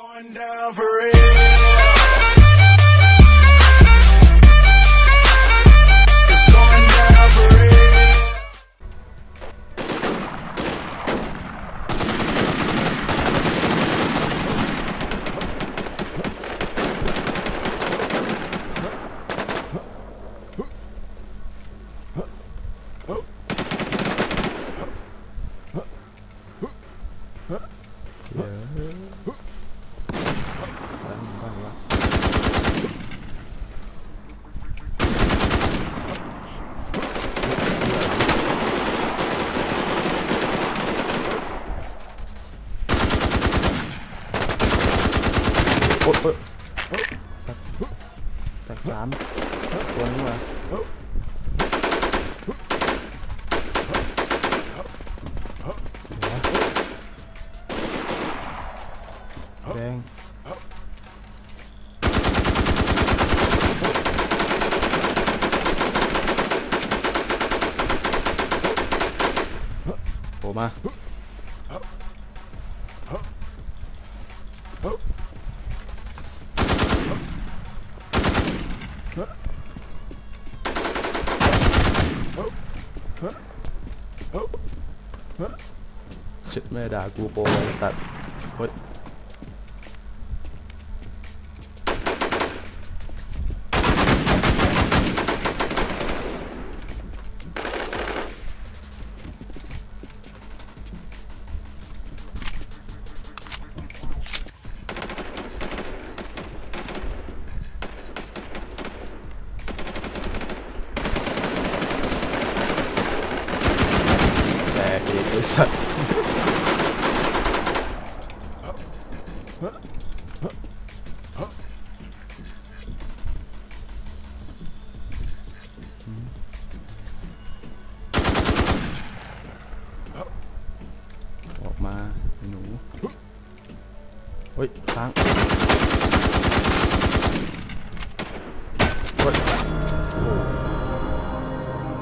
Going down for real. โอ๊ยโอ๊ยสักสักสามตัวนี้มาแดง โผล่มา ชิดแม่ด่ากูโปรไอ้สัตว์เฮ้ย แตกอีกไอ้ สัตว์ออกมาไอ้หนูเฮ้ยค้างเฮ้ยโอ้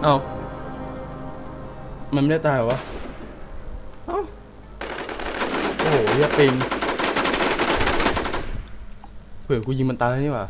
เอ้ามันไม่ได้ตายเหรอวะเอ้า โอ้โหเรียปิง เผื่อกูยิงมันตายแล้วนี่หว่า